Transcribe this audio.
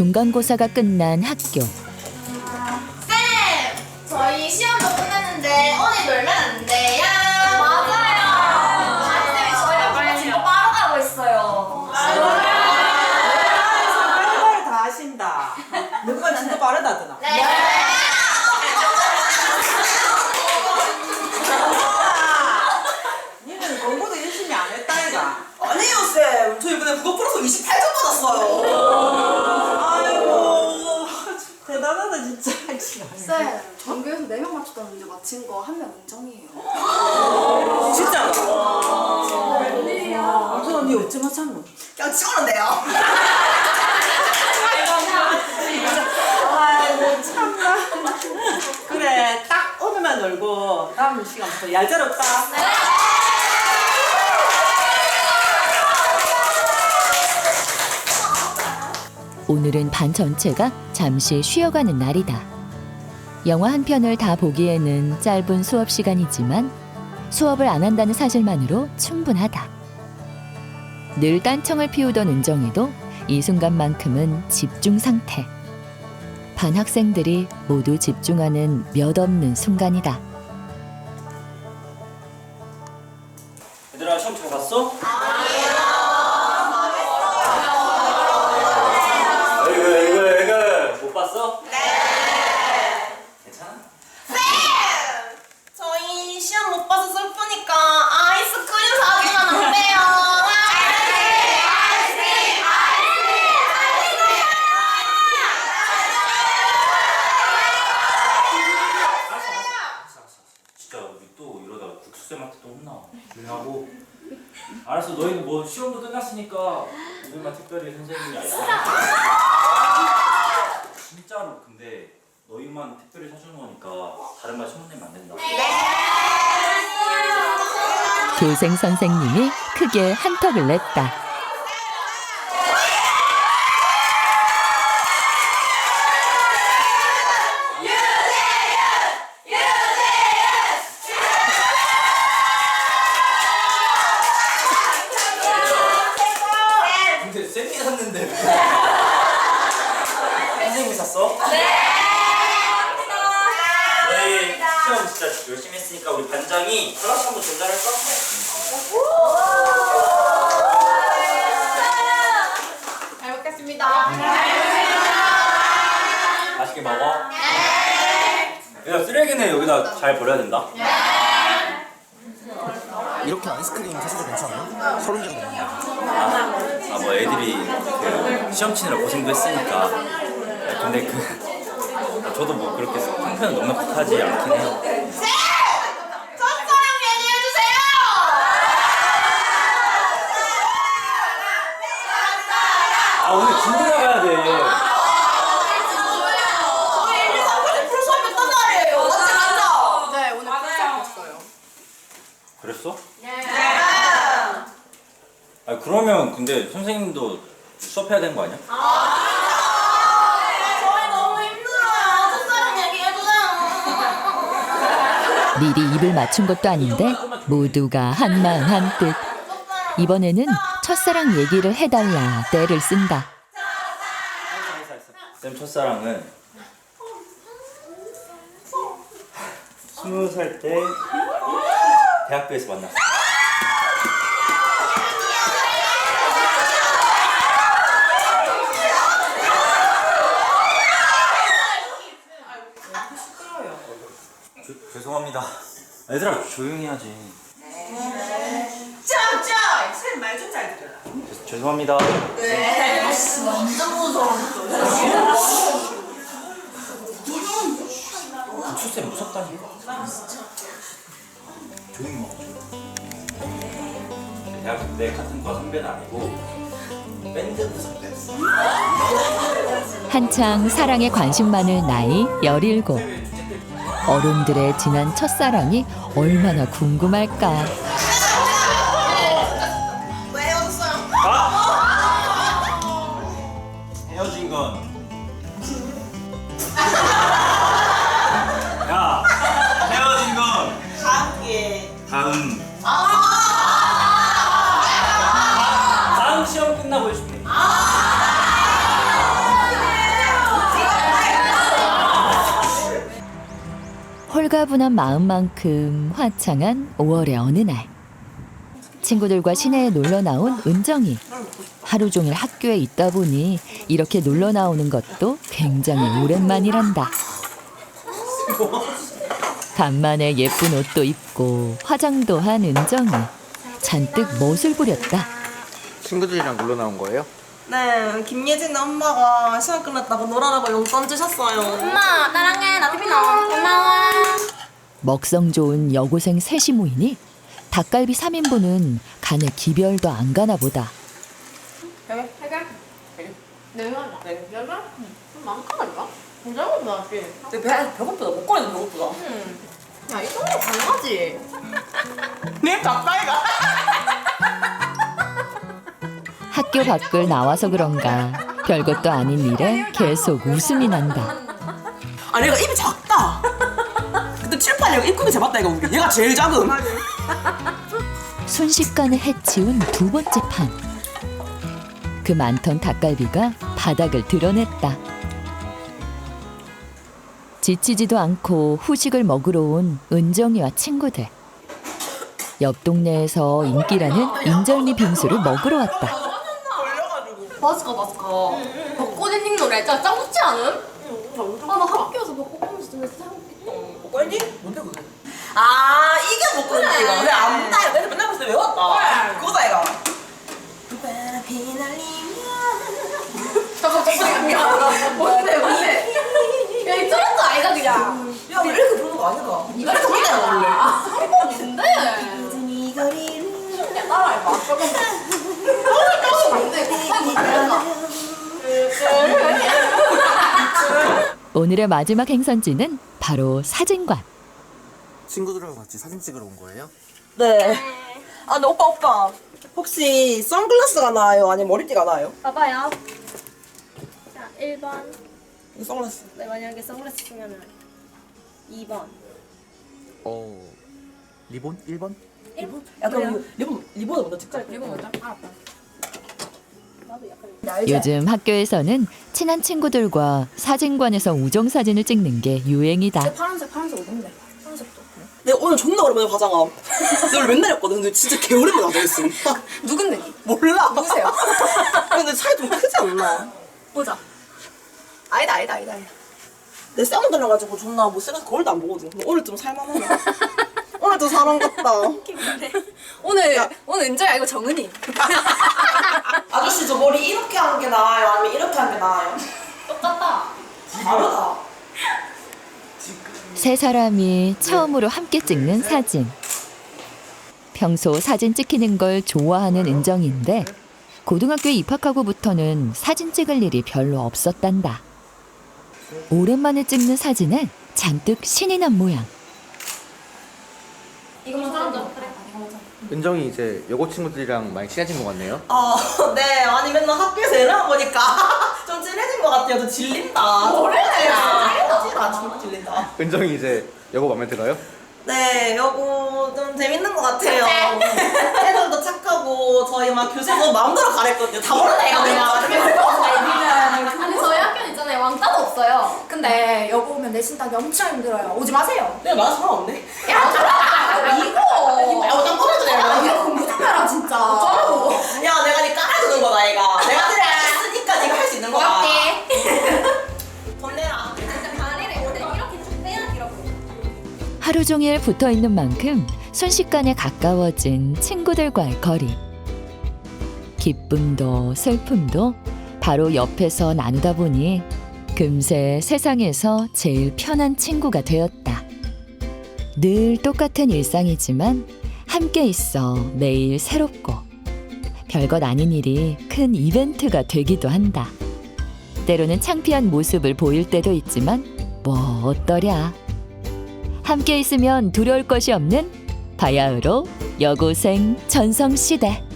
중간고사가 끝난 학교. 4명 맞췄다는 문제 맞힌 거한명 인정이에요. 진짜. 아무튼 언니 어찌 맞췄노? 그냥 찍었는데요. 아이고 참나. 그래 딱 오늘만 놀고 다음 시간부터 얄짤없다. 오늘은 반 전체가 잠시 쉬어가는 날이다. 영화 한 편을 다 보기에는 짧은 수업 시간이지만 수업을 안 한다는 사실만으로 충분하다. 늘 딴청을 피우던 은정이도 이 순간만큼은 집중 상태. 반 학생들이 모두 집중하는 몇 없는 순간이다. 하고 알았어 너희는 뭐 시험도 끝났으니까 우리만 특별히 선생님이 알잖아 진짜로. 근데 너희만 특별히 사주는 거니까 다른 말 소문내면 안 된다. 교생 선생님이 크게 한턱을 냈다. 근데 쌤이 샀는데 선생님이 샀어? 네 저희 시험 진짜 열심히 반장이 클래스 한번 전달할까? 잘 먹겠습니다. 맛있게 먹어. 야 쓰레기는 여기다 잘 버려야 된다. 이렇게 아이스크림 사셔도 괜찮아요? 서른 장 됩니다. 아뭐 애들이 그 시험 치느라 고생도 했으니까. 야, 근데 그 아, 저도 뭐 그렇게 한편은 넉넉하지 않긴 해요. 쌤! 첫사랑 얘기해주세요! 아 오늘 진도 나가야 돼. 저희 1, 2, 3까지 풀 수업 했단 말이에요. 맞지 맞죠? 네, 오늘 풀수업했어요. 그랬어? 네. 아 그러면 근데 선생님도 수업해야 되는 거 아니야? 얘기해주세요. 미리 입을 맞춘 것도 아닌데 모두가 한마음 한뜻. 이번에는 첫사랑 얘기를 해달라 때를 쓴다. 쌤 첫사랑은 스무 살 때 대학교에서 만났어. 조- 죄송합니다. 얘들아 조용히 하지. 짱짱! 쌤 말 좀 잘 들어라. 죄- 죄송합니다. 네. 완전 무서워. 국수쌤 무섭다니까. 대학교 때 같은 과 선배는 아니고 밴드 선배였어. 한창 사랑에 관심 많을 나이 17. 어른들의 지난 첫사랑이 얼마나 궁금할까. 왜 헤어졌어요? 헤어진 건. 야, 헤어진 건 다음 기회에. 다음. 다 홀가분한 마음만큼 화창한 5월의 어느 날 친구들과 시내에 놀러 나온 은정이 하루 종일 학교에 있다 보니 이렇게 놀러 나오는 것도 굉장히 오랜만이란다. 간만에 예쁜 옷도 입고 화장도 한 은정이 잔뜩 멋을 부렸다. 친구들이랑 놀러 나온 거예요? 네, 김예진 엄마가 시험 끝났다고 놀아라고 용돈 주셨어요. 엄마 나랑 해. 나 TV 나와. 고마워. 먹성 좋은 여고생 셋이 모이니 닭갈비 3인분은 간에 기별도 안 가나 보다. 네. 내가 좀 많다니까. 굉장히 많지. 내 배, 배고프다. 목걸이도 배고프다. 야, 이 정도 가능하지. 네, 가까이 가. 학교 밖을 나와서 그런가 별것도 아닌 일에 계속 웃음이 난다. 아니, 얘가 입이 작다. 근데 칠판이가 입구도 재봤다, 이거. 우리. 얘가 제일 작음. 순식간에 해치운 두 번째 판. 그 많던 닭갈비가 바닥을 드러냈다. 지치지도 않고 후식을 먹으러 온 은정이와 친구들. 옆 동네에서 인기라는 인절미 빙수를 먹으러 왔다. 바스카 바스카. 벚꽃 엔딩 노래 진짜 짱 좋지 않음? 아, 나 학교에서 벚꽃 보면서 진짜 짱 좋겠다. 목걸이? 뭔데, 그게? 아, 이게 목걸이 이거. 내가 안 나. 내가 맨날 벌써 외웠다. 그거다, 이거. 잠깐 잠깐. 뭔데 뭔데? 야, 이 저런 거 아니다 그냥. 야, 우리 이렇게 부르는 거 아닌가? 이거 이렇게 부르는 거 원래. 한번인데. 야, 따라해봐. 오늘의 마지막 행선지는 바로 사진관. 친구들하고 같이 사진 찍으러 온 거예요? 네. 아, 근데 오빠, 오빠. 혹시 선글라스가 나아요? 아니면 머리띠가 나아요? 봐봐요. 자, 1번. 이 선글라스. 네, 만약에 선글라스 쓰면은 2번. 어 리본? 1번? 1번? 야, 그럼 리본, 리본을 먼저 찍자. 이거 먼저. 알았다. 요즘 학교에서는 친한 친구들과 사진관에서 우정 사진을 찍는 게 유행이다. 파란색, 파란색 어딘데? 파란색도. 내가 오늘 존나 오랜만에 화장함. 원래 맨날 했거든. 근데 진짜 개 오랜만에 화장했음. 누군데? 니? 몰라. 누구세요? 근데 차이 좀 크지 않나? 보자. 아니다, 아니다, 아니다. 아니다. 내 쌍문 달라가지고 존나 못생겨서 거울도 안 보거든. 근데 오늘 좀 살만하네. 오늘 좀 사람 같다. 오늘 오늘 은정이 아니고 정은이. 머리 이렇게 하는 게 나아요? 아니면 이렇게 하는 게 나아요? 똑같다. 다르다. 세 사람이 처음으로 함께 찍는 사진. 평소 사진 찍히는 걸 좋아하는 은정인데 고등학교에 입학하고부터는 사진 찍을 일이 별로 없었단다. 오랜만에 찍는 사진에 잔뜩 신이 난 모양. 이거 먼저. 그래. 이거 먼저. 은정이 이제 여고 친구들이랑 많이 친해진 것 같네요? 어, 네. 아니 맨날 학교에서 일하다 보니까 좀 친해진 것 같아요. 저 질린다. 뭐래? 질린다. 존나 질린다. 은정이 이제 여고 마음에 들어요? 네, 여고 좀 재밌는 것 같아요. 애들도 착하고 저희 막 교수도 마음대로 가랬거든요. 다 애가 내가. 아니 저희 학교는 있잖아요. 왕따도 없어요. 근데 여고 오면 내신 따기 엄청 힘들어요. 오지 마세요. 내가 말한 사람 없네. 야, 이거. 하루 종일 붙어 있는 만큼 순식간에 가까워진 친구들과의 거리. 기쁨도 슬픔도 바로 옆에서 나누다 보니 금세 세상에서 제일 편한 친구가 되었다. 늘 똑같은 일상이지만 함께 있어 매일 새롭고 별것 아닌 일이 큰 이벤트가 되기도 한다. 때로는 창피한 모습을 보일 때도 있지만 뭐 어떠랴. 함께 있으면 두려울 것이 없는 바야흐로 여고생 전성시대.